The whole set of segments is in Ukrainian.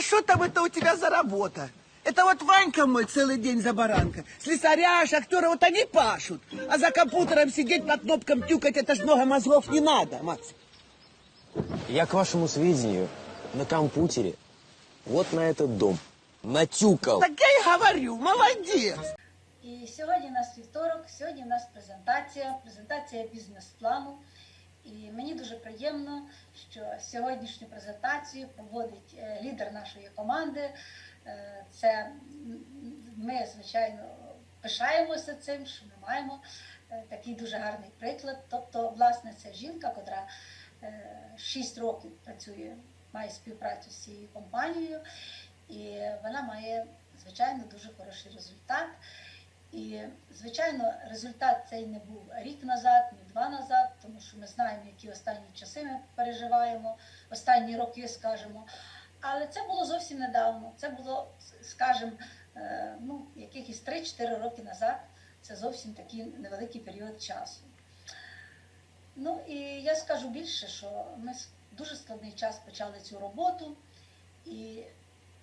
А что там это у тебя за работа? Это вот Ванька мой целый день за баранка. Слесаря, шахтеры, вот они пашут. А за компьютером сидеть, по кнопкам тюкать, это ж много мозгов не надо, Макс. Я, к вашему сведению, на компьютере вот на этот дом натюкал. Так я и говорю, молодец. І сьогодні у нас вівторок, сьогодні у нас презентація, презентація бізнес-плану. І мені дуже приємно, що сьогоднішню презентацію проводить е, лідер нашої команди. Е, Це ми, звичайно, пишаємося цим, що ми маємо е, такий дуже гарний приклад. Тобто, власне, це жінка, котра 6 років працює, має співпрацю з цією компанією, і вона має, звичайно, дуже хороший результат. І, звичайно, результат цей не був рік назад, ні два назад, тому що ми знаємо, які останні часи ми переживаємо, останні роки, скажімо. Але це було зовсім недавно. Це було, скажімо, е, ну, якихось 3-4 роки назад. Це зовсім такий невеликий період часу. Ну і я скажу більше, що ми дуже складний час почали цю роботу, і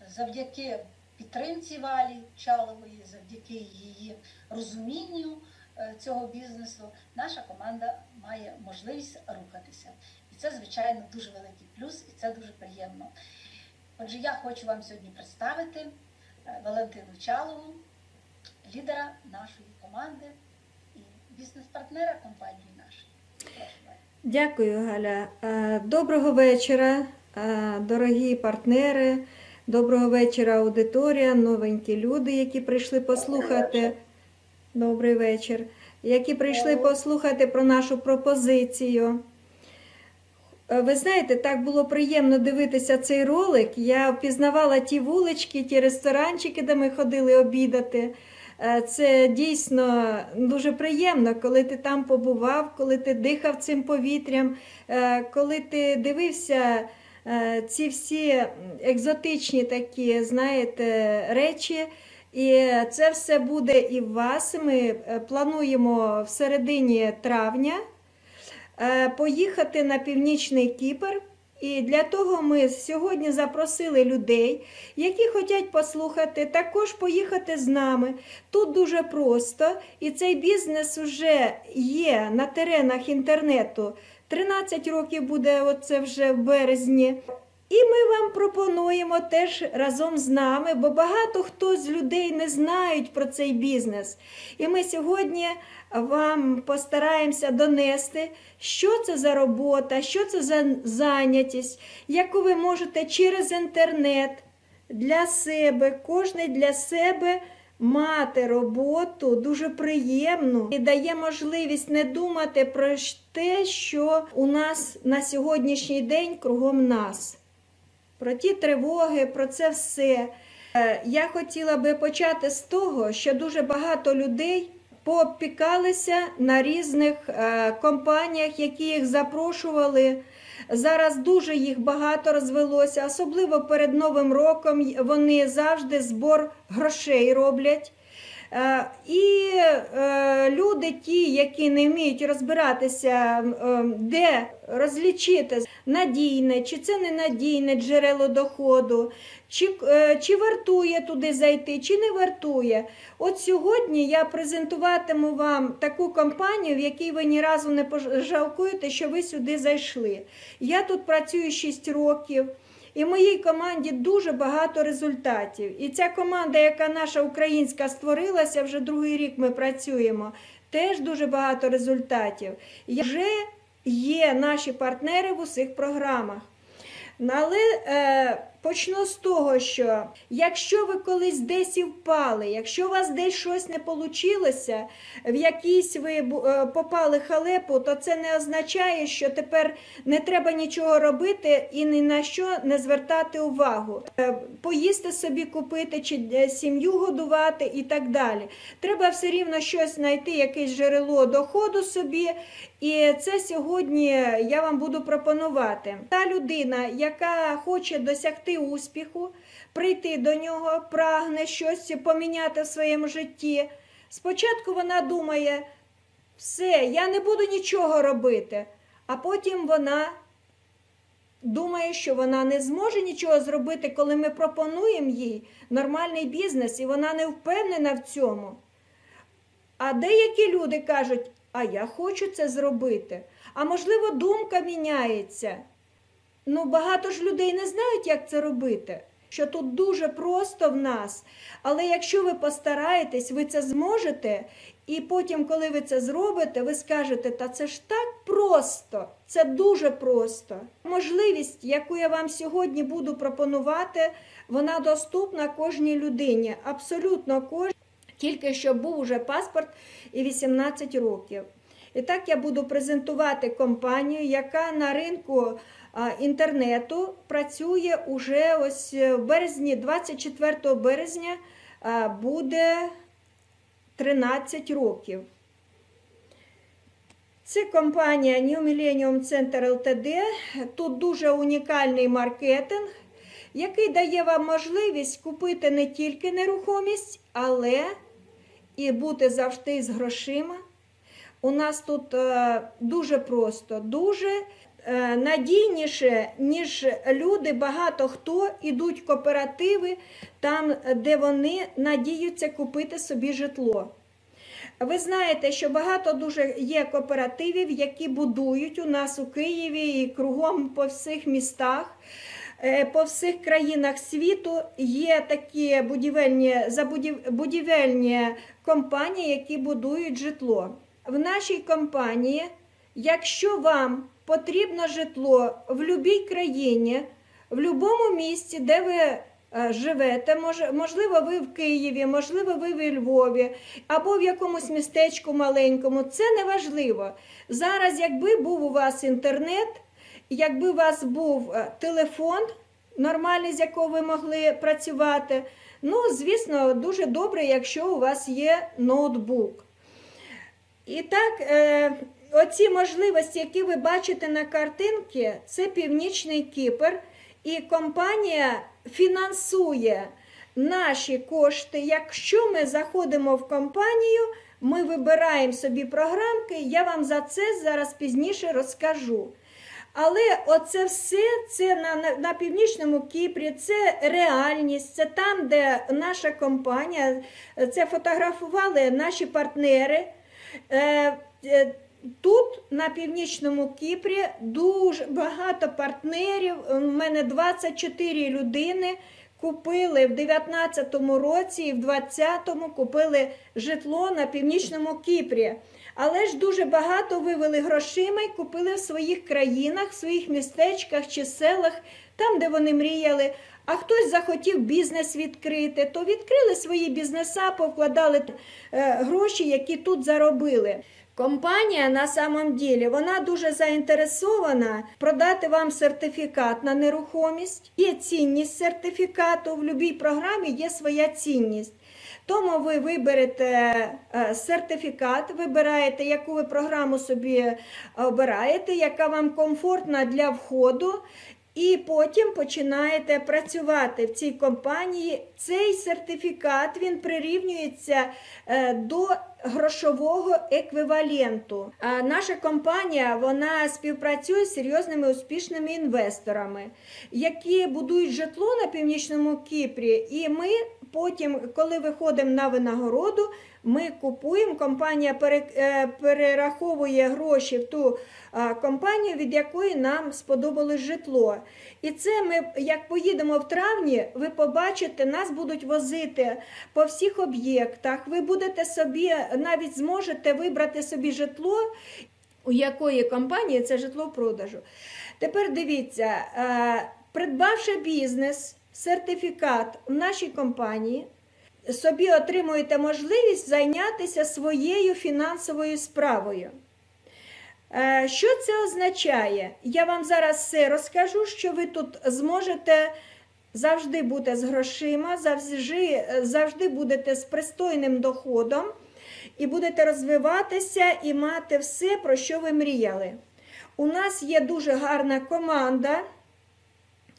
завдяки підтримці Валі Чалової, завдяки її розумінню е, цього бізнесу, наша команда має можливість рухатися. І це, звичайно, дуже великий плюс, і це дуже приємно. Отже, я хочу вам сьогодні представити е, Валентину Чалову, лідера нашої команди і бізнес-партнера компанії нашої. Дякую, Галя. Е, Доброго вечора, дорогі партнери. Доброго вечора, аудиторія, новенькі люди, які прийшли послухати. Добрий вечір. Які прийшли послухати про нашу пропозицію. Е, Ви знаєте, так було приємно дивитися цей ролик. Я впізнавала ті вулички, ті ресторанчики, де ми ходили обідати. Е, Це дійсно дуже приємно, коли ти там побував, коли ти дихав цим повітрям, е, коли ти дивився ці всі екзотичні такі, знаєте, речі. І це все буде і в вас. Ми е, плануємо в середині травня е, поїхати на північний Кіпр. І для того ми сьогодні запросили людей, які хочуть послухати, також поїхати з нами. Тут дуже просто, і цей бізнес вже є на теренах інтернету. 13 років буде оце вже в березні. І ми вам пропонуємо теж разом з нами, бо багато хто з людей не знають про цей бізнес. І ми сьогодні вам постараємося донести, що це за робота, що це за зайнятість, яку ви можете через інтернет для себе, кожен для себе мати роботу дуже приємну і дає можливість не думати про те, що у нас на сьогоднішній день кругом нас. Про ті тривоги, про це все. Е, Я хотіла би почати з того, що дуже багато людей попікалися на різних е, компаніях, які їх запрошували. Зараз дуже їх багато розвелося, особливо перед Новим роком вони завжди збор грошей роблять. Е, І е, люди, ті, які не вміють розбиратися, е, де розлічити надійне, чи це ненадійне джерело доходу, чи, чи вартує туди зайти, чи не вартує. От сьогодні я презентуватиму вам таку компанію, в якій ви ні разу не пожалкуєте, що ви сюди зайшли. Я тут працюю 6 років. І в моїй команді дуже багато результатів. І ця команда, яка наша українська створилася, вже другий рік ми працюємо, теж дуже багато результатів. І Вже є наші партнери в усіх програмах. Але е, почну з того, що якщо ви колись десь і впали, якщо у вас десь щось не вийшло, в якійсь ви е, попали халепу, то це не означає, що тепер не треба нічого робити і ні на що не звертати увагу. Е, Поїсти собі купити чи е, сім'ю годувати і так далі. Треба все рівно щось знайти, якесь джерело доходу собі. І це сьогодні я вам буду пропонувати. Та людина, яка хоче досягти успіху, прийти до нього, прагне щось поміняти в своєму житті. Спочатку вона думає, все, я не буду нічого робити, а потім вона думає, що вона не зможе нічого зробити, коли ми пропонуємо їй нормальний бізнес, і вона не впевнена в цьому. А деякі люди кажуть, а я хочу це зробити. А можливо, думка міняється. Ну, багато ж людей не знають, як це робити. Що тут дуже просто в нас. Але якщо ви постараєтесь, ви це зможете, і потім, коли ви це зробите, ви скажете, та це ж так просто, це дуже просто. Можливість, яку я вам сьогодні буду пропонувати, вона доступна кожній людині, абсолютно кожній, тільки щоб був уже паспорт і 18 років. І так я буду презентувати компанію, яка на ринку інтернету працює уже ось е, в березні, 24 березня буде 13 років. Це компанія New Millennium Center Ltd. Тут дуже унікальний маркетинг, який дає вам можливість купити не тільки нерухомість, але і бути завжди з грошима. У нас тут е, дуже просто, дуже е, надійніше, ніж люди, багато хто ідуть в кооперативи, там, де вони надіються купити собі житло. Ви знаєте, що багато дуже є кооперативів, які будують у нас у Києві і кругом по всіх містах. Е, По всіх країнах світу є такі будівельні, будівельні компанії, які будують житло. В нашій компанії, якщо вам потрібно житло в будь-якій країні, в будь-якому місці, де ви е, живете, можливо, ви в Києві, можливо, ви в Львові, або в якомусь містечку маленькому, це не важливо. Зараз, якби був у вас інтернет, якби у вас був е, телефон нормальний, з якого ви могли працювати, ну, звісно, дуже добре, якщо у вас є ноутбук. І так, е, оці можливості, які ви бачите на картинці, це Північний Кіпр, і компанія фінансує наші кошти. Якщо ми заходимо в компанію, ми вибираємо собі програмки, я вам за це зараз пізніше розкажу. Але оце все це на, на, на північному Кіпрі, це реальність, це там, де наша компанія, е, це фотографували наші партнери. Е, е, Тут на північному Кіпрі дуже багато партнерів. У мене 24 людини купили в 19-му році і в 20-му купили житло на північному Кіпрі. Але ж дуже багато вивели грошима і купили в своїх країнах, в своїх містечках чи селах, там, де вони мріяли. А хтось захотів бізнес відкрити, то відкрили свої бізнеса, повкладали е, гроші, які тут заробили. Компанія на самом ділі вона дуже заінтересована продати вам сертифікат на нерухомість. Є цінність сертифікату. В будь-якій програмі є своя цінність. Тому ви виберете е, сертифікат, вибираєте, яку ви програму собі обираєте, яка вам комфортна для входу. І потім починаєте працювати в цій компанії. Цей сертифікат він прирівнюється е, до грошового еквіваленту. Наша компанія вона співпрацює з серйозними успішними інвесторами, які будують житло на північному Кіпрі. І ми потім, коли виходимо на винагороду, ми купуємо. Компанія е, перераховує гроші в ту компанію, від якої нам сподобалось житло. І це ми, як поїдемо в травні, ви побачите, нас будуть возити по всіх об'єктах. Ви будете собі навіть зможете вибрати собі житло, у якої компанії це житло в продажу. Тепер дивіться, е, придбавши бізнес, сертифікат в нашій компанії, собі отримуєте можливість зайнятися своєю фінансовою справою. Е, Що це означає? Я вам зараз все розкажу, що ви тут зможете завжди бути з грошима, завжди, завжди будете з пристойним доходом і будете розвиватися і мати все, про що ви мріяли. У нас є дуже гарна команда.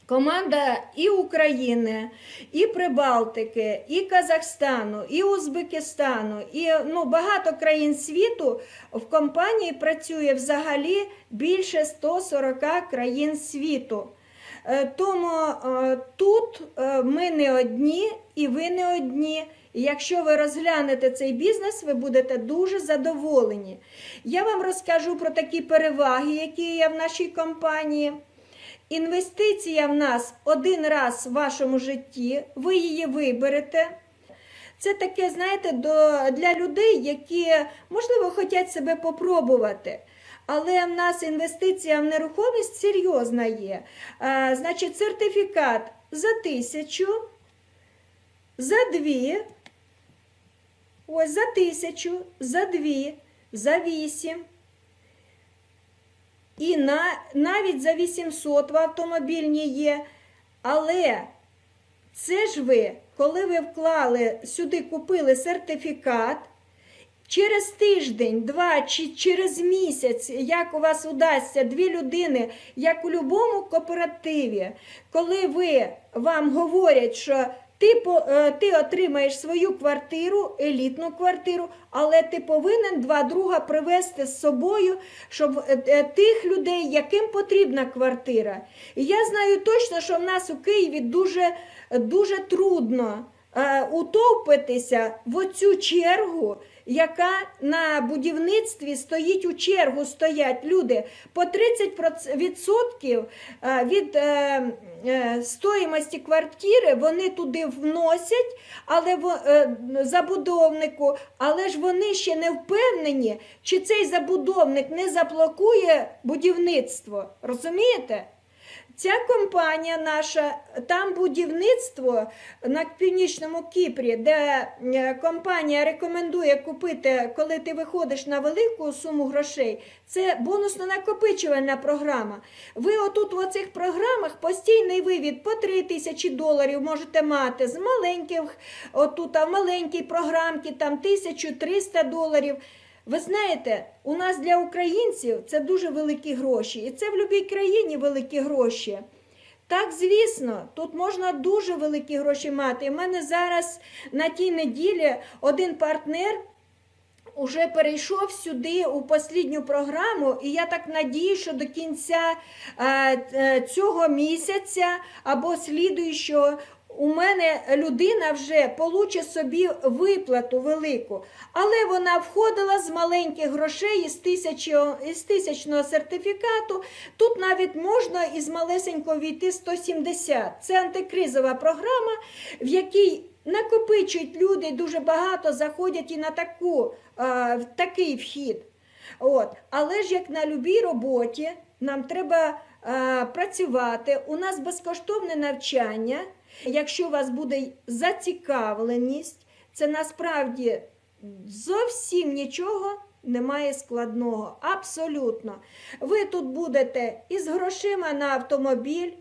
Команда і України, і Прибалтики, і Казахстану, і Узбекистану, і ну, багато країн світу в компанії працює взагалі більше 140 країн світу. Е, Тому е, тут е, ми не одні і ви не одні. Якщо ви розглянете цей бізнес, ви будете дуже задоволені. Я вам розкажу про такі переваги, які є в нашій компанії. Інвестиція в нас один раз в вашому житті, ви її виберете. Це таке, знаєте, до, для людей, які, можливо, хочуть себе попробувати. Але в нас інвестиція в нерухомість серйозна є. А, значить, сертифікат за тисячу, за дві, ось за тисячу, за дві, за вісім. І на, навіть за 800 в автомобільні є. Але це ж ви, коли ви вклали сюди, купили сертифікат, через тиждень, два чи через місяць, як у вас удасться дві людини, як у будь-якому кооперативі, коли ви вам говорять, що ти, по- е, ти отримаєш свою квартиру, елітну квартиру, але ти повинен два друга привезти з собою, щоб е, е, тих людей, яким потрібна квартира. І я знаю точно, що в нас у Києві дуже, дуже трудно утовпитися в оцю чергу, яка на будівництві стоїть у чергу, стоять люди по 30% е, від е, е, стоїмості квартири вони туди вносять, але забудовнику, але ж вони ще не впевнені, чи цей забудовник не заблокує будівництво. Розумієте? Ця компанія наша, там будівництво на північному Кіпрі, де е, компанія рекомендує купити, коли ти виходиш на велику суму грошей, це бонусно-накопичувальна програма. Ви отут в оцих програмах постійний вивід по 3 тисячі доларів можете мати з маленьких, отут а маленькій програмці там 1300 доларів. Ви знаєте, у нас для українців це дуже великі гроші, і це в будь-якій країні великі гроші. Так, звісно, тут можна дуже великі гроші мати. У мене зараз на тій неділі один партнер уже перейшов сюди у послідню програму, і я так надію, що до кінця е, е, цього місяця або слідуючого у мене людина вже получить собі виплату велику. Але вона входила з маленьких грошей із, тисячо, із тисячного сертифікату. Тут навіть можна із малесенького війти 170. Це антикризова програма, в якій накопичують люди, дуже багато заходять і на таку, в такий вхід. От. Але ж як на любій роботі, нам треба працювати. У нас безкоштовне навчання. Якщо у вас буде зацікавленість, це насправді зовсім нічого немає складного. Абсолютно. Ви тут будете із грошима на автомобіль.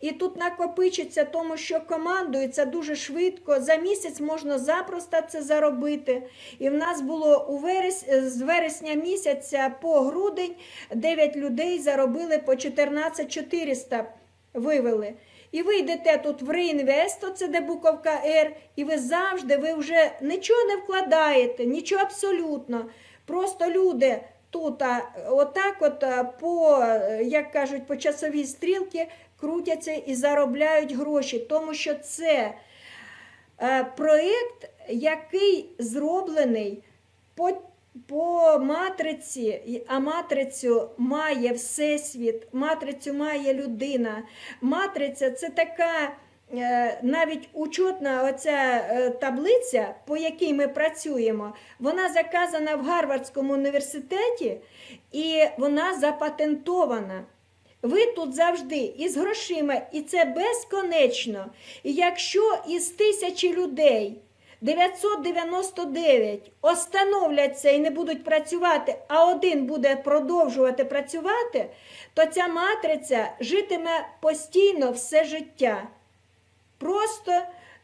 І тут накопичиться, тому що командується дуже швидко. За місяць можна запросто це заробити. І в нас було у верес... з вересня місяця по грудень 9 людей заробили по 14 400 вивели. І ви йдете тут в реінвест, це де буковка Р, і ви завжди, ви вже нічого не вкладаєте, нічого абсолютно. Просто люди тут отак, от по, е, як кажуть, по часовій стрілці крутяться і заробляють гроші, тому що це е, проєкт, який зроблений по, по матриці, а матрицю має Всесвіт, матрицю має людина. Матриця це така. е, Навіть учетна оця е, таблиця, по якій ми працюємо, вона заказана в Гарвардському університеті і вона запатентована. Ви тут завжди із грошима, і це безконечно. І якщо із тисячі людей 999 остановляться і не будуть працювати, а один буде продовжувати працювати, то ця матриця житиме постійно все життя. Просто,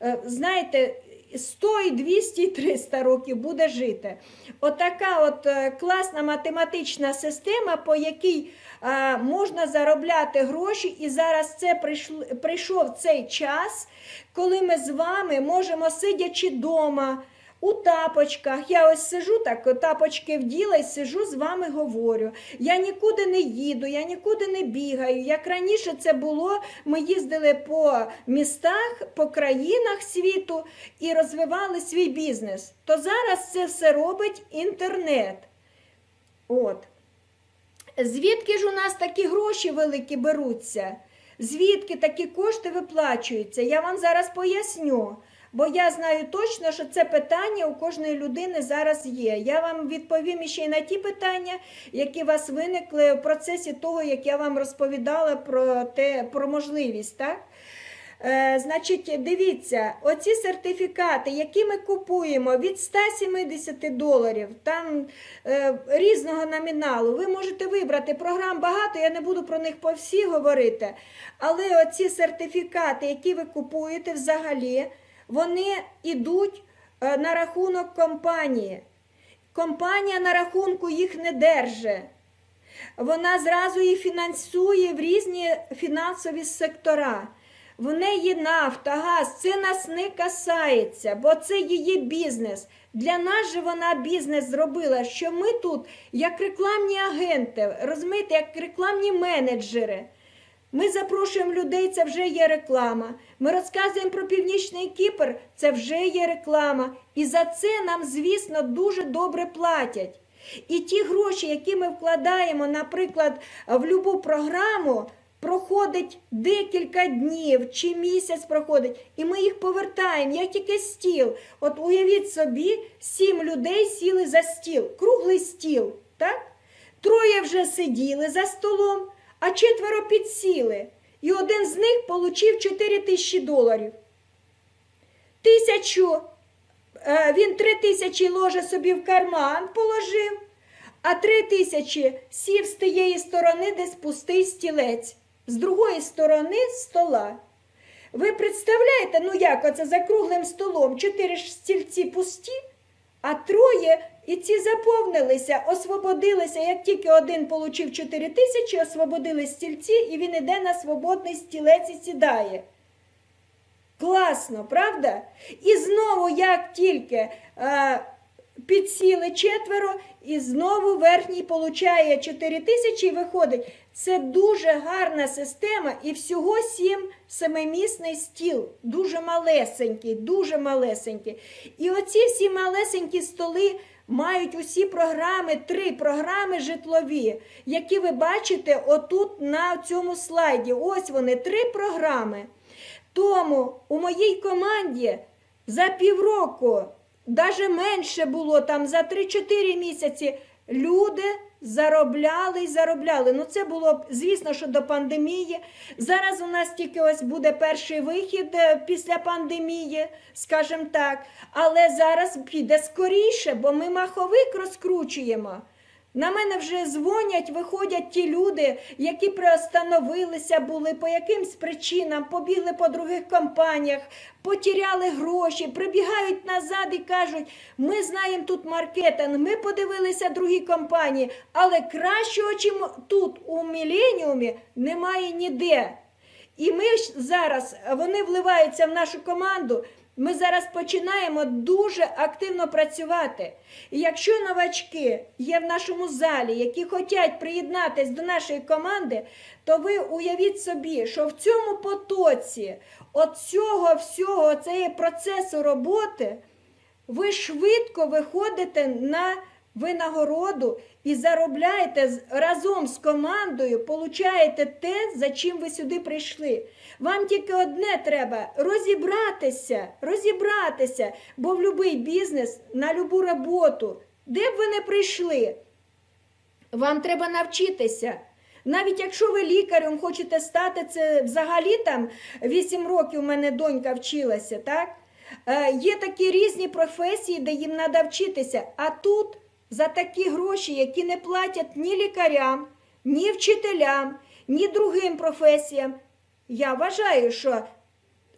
е, знаєте, 100, і 200, і 300 років буде жити. Отака от е, класна математична система, по якій а, можна заробляти гроші, і зараз це прийшло, прийшов цей час, коли ми з вами можемо, сидячи вдома, у тапочках. Я ось сижу так, тапочки вділа і сижу з вами говорю. Я нікуди не їду, я нікуди не бігаю. Як раніше це було, ми їздили по містах, по країнах світу і розвивали свій бізнес. То зараз це все робить інтернет. От. Звідки ж у нас такі гроші великі беруться? Звідки такі кошти виплачуються? Я вам зараз поясню. Бо я знаю точно, що це питання у кожної людини зараз є. Я вам відповім ще й на ті питання, які у вас виникли в процесі того, як я вам розповідала про те, про можливість, так? Е, значить, дивіться, оці сертифікати, які ми купуємо від 170 доларів, там е, різного номіналу, ви можете вибрати програм багато, я не буду про них по всі говорити. Але оці сертифікати, які ви купуєте взагалі, вони йдуть е, на рахунок компанії. Компанія на рахунку їх не держить. Вона зразу їх фінансує в різні фінансові сектора. В неї нафта, газ, це нас не касається, бо це її бізнес. Для нас же вона бізнес зробила, що ми тут, як рекламні агенти, розумієте, як рекламні менеджери. Ми запрошуємо людей, це вже є реклама. Ми розказуємо про північний Кіпр, це вже є реклама. І за це нам, звісно, дуже добре платять. І ті гроші, які ми вкладаємо, наприклад, в любу програму, проходить декілька днів чи місяць проходить, і ми їх повертаємо, як тільки стіл. От уявіть собі, сім людей сіли за стіл, круглий стіл, так? Троє вже сиділи за столом, а четверо підсіли. І один з них отримав 4 тисячі доларів. Тисячу, е, він три тисячі ложе собі в карман положив, а три тисячі сів з тієї сторони, десь пустий стілець, з другої сторони стола. Ви представляєте, ну як оце за круглим столом чотири стільці пусті, а троє і ці заповнилися, освободилися. Як тільки один получив 4 тисячі, освободили стільці, і він іде на свободний стілець і сідає. Класно, правда? І знову, як тільки е, підсіли четверо, і знову верхній получає 4 тисячі і виходить. Це дуже гарна система, і всього сім семимісний стіл, дуже малесенький, дуже малесенький. І оці всі малесенькі столи мають усі програми, три програми житлові, які ви бачите отут на цьому слайді. Ось вони, три програми. Тому у моїй команді за півроку, навіть менше було там за 3-4 місяці, люди заробляли і заробляли. Ну це було, звісно, що до пандемії. Зараз у нас тільки ось буде перший вихід е, після пандемії, скажімо так. Але зараз піде скоріше, бо ми маховик розкручуємо. На мене вже дзвонять, виходять ті люди, які приостановилися були по якимсь причинам, побігли по других компаніях, потіряли гроші, прибігають назад і кажуть, ми знаємо тут маркетинг, ми подивилися другі компанії, але кращого, чим тут, у Міленіумі, немає ніде. І ми зараз вони вливаються в нашу команду. Ми зараз починаємо дуже активно працювати. І якщо новачки є в нашому залі, які хочуть приєднатися до нашої команди, то ви уявіть собі, що в цьому потоці от цього всього цього процесу роботи ви швидко виходите на винагороду і заробляєте разом з командою, получаєте те, за чим ви сюди прийшли. Вам тільки одне треба розібратися, розібратися, бо в будь-який бізнес, на будь-яку роботу, де б ви не прийшли, вам треба навчитися. Навіть якщо ви лікарем хочете стати, це взагалі там 8 років у мене донька вчилася, так? Е, є такі різні професії, де їм треба вчитися. А тут за такі гроші, які не платять ні лікарям, ні вчителям, ні другим професіям. Я вважаю, що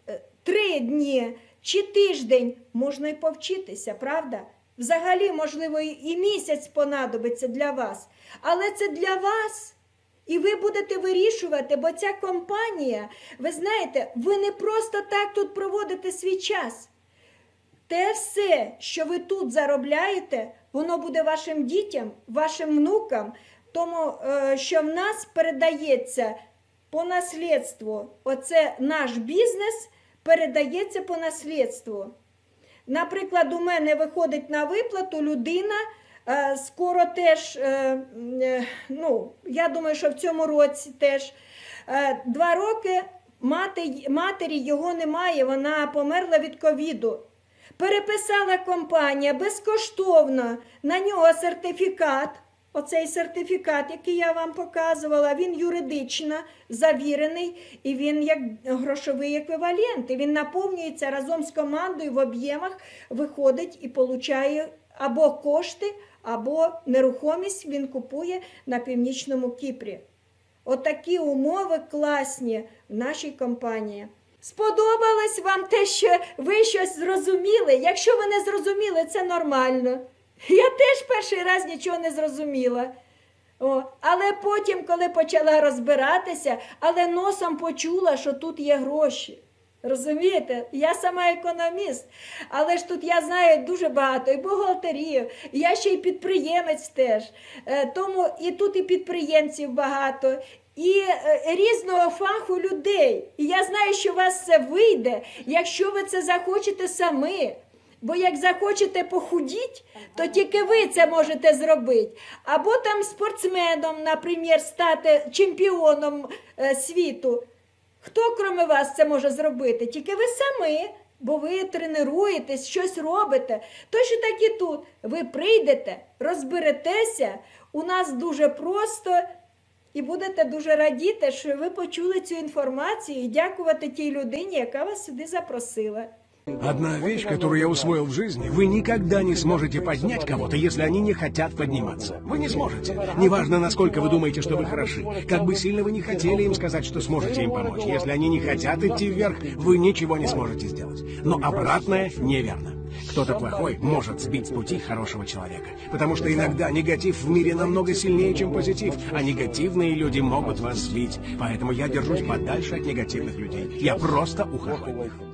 е, три дні чи тиждень можна й повчитися, правда? Взагалі, можливо, і і місяць понадобиться для вас. Але це для вас. І ви будете вирішувати, бо ця компанія, ви знаєте, ви не просто так тут проводите свій час. Те все, що ви тут заробляєте, воно буде вашим дітям, вашим внукам, тому е, що в нас передається по наслідству. Оце наш бізнес передається по наслідству. Наприклад, у мене виходить на виплату людина. е, Скоро теж, е, ну, я думаю, що в цьому році теж два роки матері його немає, вона померла від ковіду. Переписала компанія безкоштовно на нього сертифікат. Оцей сертифікат, який я вам показувала, він юридично завірений і він як грошовий еквівалент. І він наповнюється разом з командою в об'ємах, виходить і получає або кошти, або нерухомість він купує на північному Кіпрі. Отакі умови класні в нашій компанії. Сподобалось вам те, що ви щось зрозуміли? Якщо ви не зрозуміли, це нормально. Я теж перший раз нічого не зрозуміла. О, але потім, коли почала розбиратися, але носом почула, що тут є гроші. Розумієте? Я сама економіст, але ж тут я знаю дуже багато і бухгалтерів, і я ще й підприємець теж. Е, Тому і тут і підприємців багато, і е, різного фаху людей. І я знаю, що у вас це вийде, якщо ви це захочете самі. Бо як захочете похудіть, то тільки ви це можете зробити. Або там спортсменом, наприклад, стати чемпіоном е, світу. Хто крім вас це може зробити? Тільки ви самі, бо ви тренуєтесь, щось робите. Точно так і тут. Ви прийдете, розберетеся, у нас дуже просто. І будете дуже радіти, що ви почули цю інформацію і дякувати тій людині, яка вас сюди запросила. Одна вещь, которую я усвоил в жизни, вы никогда не сможете поднять кого-то, если они не хотят подниматься. Вы не сможете. Неважно, насколько вы думаете, что вы хороши. Как бы сильно вы не хотели им сказать, что сможете им помочь. Если они не хотят идти вверх, вы ничего не сможете сделать. Но обратное неверно. Кто-то плохой может сбить с пути хорошего человека. Потому что иногда негатив в мире намного сильнее, чем позитив, а негативные люди могут вас сбить. Поэтому я держусь подальше от негативных людей. Я просто ухожу от них.